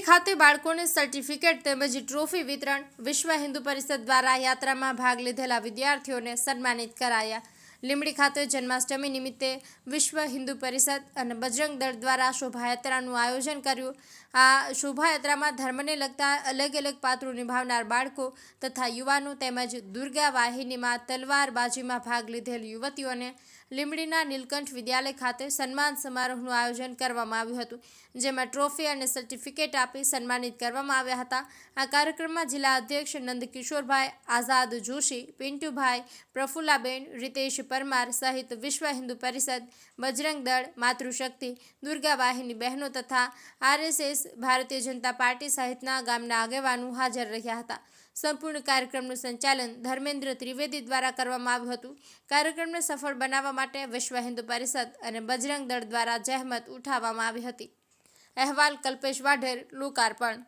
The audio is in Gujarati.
ખાતે બાળકોને સર્ટિફિકેટ તેમજ ટ્રોફી વિતરણ વિશ્વ હિન્દુ પરિષદ દ્વારા યાત્રામાં ભાગ લીધેલા વિદ્યાર્થીઓને સન્માનિત કરાયા. લીંબડી ખાતે જન્માષ્ટમી નિમિત્તે વિશ્વ હિન્દુ પરિષદ અને બજરંગ દળ દ્વારા શોભાયાત્રાનું આયોજન કર્યું. આ શોભાયાત્રામાં ધર્મને લગતા અલગ અલગ પાત્રો નિભાવનાર બાળકો તથા યુવાનો તેમજ દુર્ગા વાહિનીમાં તલવારબાજીમાં ભાગ લીધેલ યુવતીઓને લીંબડીના નીલકંઠ વિદ્યાલય ખાતે સન્માન સમારોહનું આયોજન કરવામાં આવ્યું હતું, જેમાં ટ્રોફી અને સર્ટિફિકેટ આપી સન્માનિત કરવામાં આવ્યા હતા. આ કાર્યક્રમમાં જિલ્લા અધ્યક્ષ નંદકિશોરભાઈ આઝાદ જોશી, પિન્ટુભાઈ પ્રફુલ્લાબેન, રીતેશ પરમાર સહિત વિશ્વ હિન્દુ પરિષદ, બજરંગ દળ, માતૃશક્તિ, દુર્ગા વાહિની બહેનો તથા આરએસએસ, ભારતીય જનતા પાર્ટી સહિતના ગામના આગેવાનો હાજર રહ્યા હતા. સંપૂર્ણ કાર્યક્રમનું સંચાલન ધર્મેન્દ્ર ત્રિવેદી દ્વારા કરવામાં આવ્યું હતું. કાર્યક્રમને સફળ બનાવવા માટે વિશ્વ હિન્દુ પરિષદ અને બજરંગ દળ દ્વારા જહેમત ઉઠાવવામાં આવી હતી. અહેવાલ કલ્પેશ વાઢેર, લોકાર્પણ.